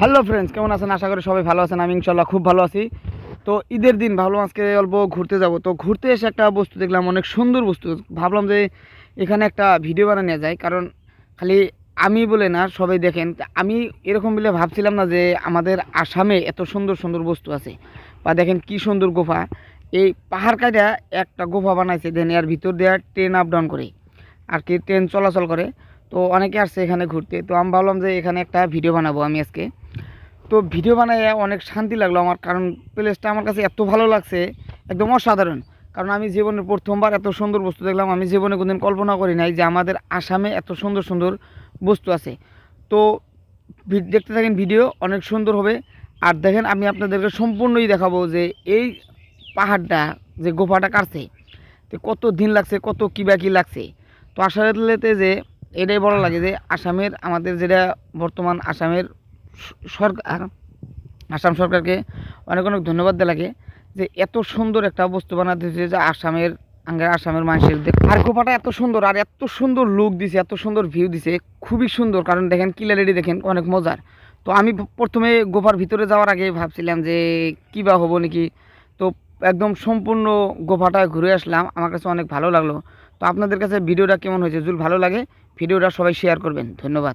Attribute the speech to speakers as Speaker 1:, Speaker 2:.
Speaker 1: Hello friends কেমন আছেন? আশা করি সবাই ভালো আছেন। আমি ইনশাল্লাহ খুব ভালো আছি। তো ঈদের দিন ভাবলাম আজকে অল্প ঘুরতে যাব। তো ঘুরতে এসে একটা বস্তু দেখলাম, অনেক সুন্দর বস্তু। ভাবলাম যে এখানে একটা ভিডিও বানানো যায়। কারণ খালি আমি বলে না, সবাই দেখেন। আমি এরকম বলে ভাবছিলাম না যে আমাদের আসামে এত সুন্দর সুন্দর বস্তু আছে। বা দেখেন কি সুন্দর গোফা। এই পাহাড় কাটা একটা গোফা বানাইছে, দেন এর ভিতর দেওয়া ট্রেন আপ ডাউন করে। আর কি ট্রেন চলাচল করে। তো অনেকে আসছে এখানে ঘুরতে। তো আমি ভাবলাম যে এখানে একটা ভিডিও বানাবো আমি আজকে। তো ভিডিও বানাই অনেক শান্তি লাগল আমার, কারণ প্লেসটা আমার কাছে এত ভালো লাগছে, একদম অসাধারণ। কারণ আমি জীবনের প্রথমবার এত সুন্দর বস্তু দেখলাম, আমি জীবনে কোনোদিন কল্পনা করি নাই যে আমাদের আসামে এত সুন্দর সুন্দর বস্তু আছে। তো দেখতে থাকেন ভিডিও, অনেক সুন্দর হবে। আর দেখেন আমি আপনাদেরকে সম্পূর্ণই দেখাবো যে এই পাহাড়টা, যে গোফাটা কাটছে তো কত দিন লাগছে, কত কী বা কী লাগছে? তো আসলেতে যে এটাই বলা লাগে যে আসামের, আমাদের যেটা বর্তমান আসামের সরকার আসাম সরকারকে অনেক অনেক ধন্যবাদ লাগে যে এত সুন্দর একটা বস্তু বানাতে যে আসামের আঙ্গে আসামের মানুষের দেখ আর গোপাটা এত সুন্দর, আর এত সুন্দর লুক দিছে, এত সুন্দর ভিউ দিছে, খুবই সুন্দর। কারণ দেখেন কিলারেডি দেখেন, অনেক মজার। তো আমি প্রথমে গোফার ভিতরে যাওয়ার আগে ভাবছিলাম যে কী বা হব নাকি। তো একদম সম্পূর্ণ গোফাটা ঘুরে আসলাম, আমার কাছে অনেক ভালো লাগল। তো আপনাদের কাছে ভিডিওটা কেমন হয়েছে? যদি ভালো লাগে, ভিডিওটা সবাই শেয়ার করবেন। ধন্যবাদ।